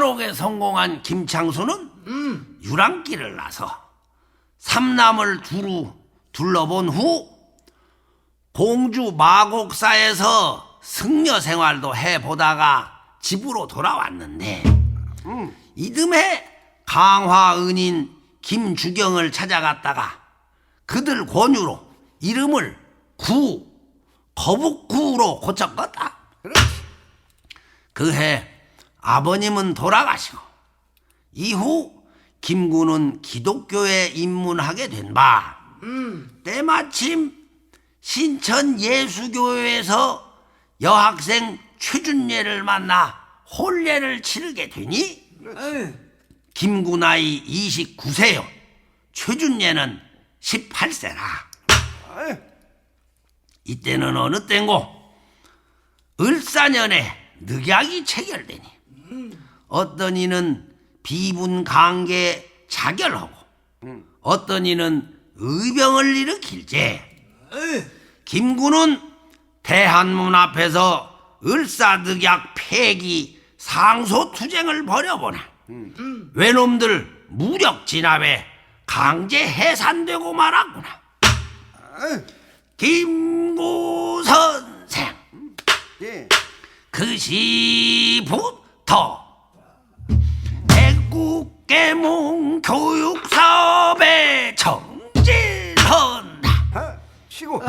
탈옥에 성공한 김창수는 유랑길을 나서 삼남을 두루 둘러본 후 공주 마곡사에서 승려 생활도 해보다가 집으로 돌아왔는데 이듬해 강화은인 김주경을 찾아갔다가 그들 권유로 이름을 구 거북구로 고쳤거다. 그해 아버님은 돌아가시고 이후 김구는 기독교에 입문하게 된 바. 때마침 신천 예수교회에서 여학생 최준예를 만나 혼례를 치르게 되니 김구 나이 29세요. 최준예는 18세라. 이때는 어느 때고? 을사년에 늑약이 체결되니 어떤 이는 비분 강계 자결하고 어떤 이는 의병을 일으킬제 김구는 대한문 앞에서 을사득약 폐기 상소 투쟁을 벌여보나 외놈들 무력 진압에 강제 해산되고 말았구나 김구 선생 예. 그 시부터 애국 계몽 교육 사업에 정진한다. 하, 치고.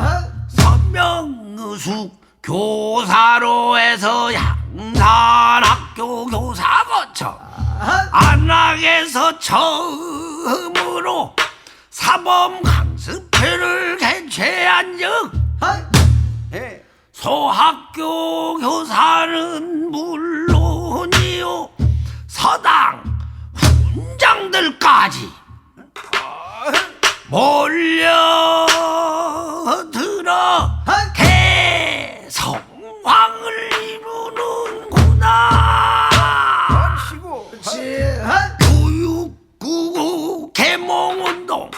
선명의숙 교사로 해서 양산학교 교사 거쳐 안락에서 처음으로 사범 강습회를 개최한 즉 예. 소학교 교사는 물론이요. 서당 훈장들까지 몰려들어 대성황을 이루는구나 치고. 교육구구 개몽운동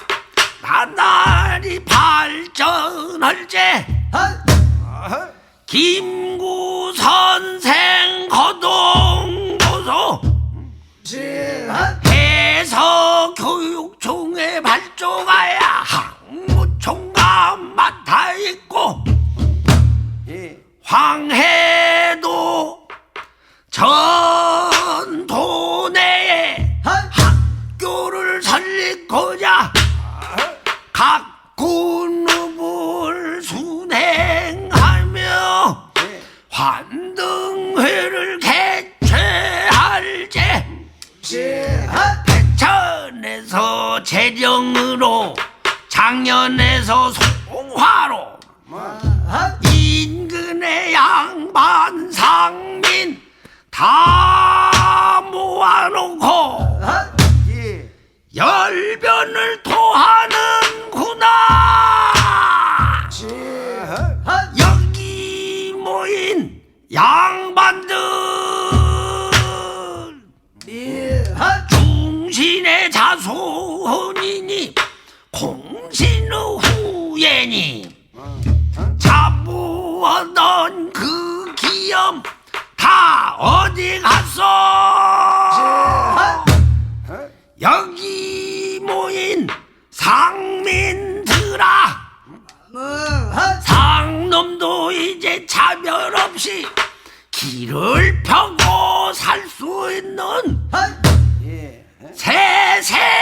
나날이 발전할제. 김 재정으로 작년에서 송화로 인근의 양반 상민 다 모아놓고 예. 열변을 토 자손이니 공신의 후예니. 자부하던 그 기염 다 어디 갔어? 여기 모인 상민들아. 상놈도 이제 차별 없이 길을 펴 새세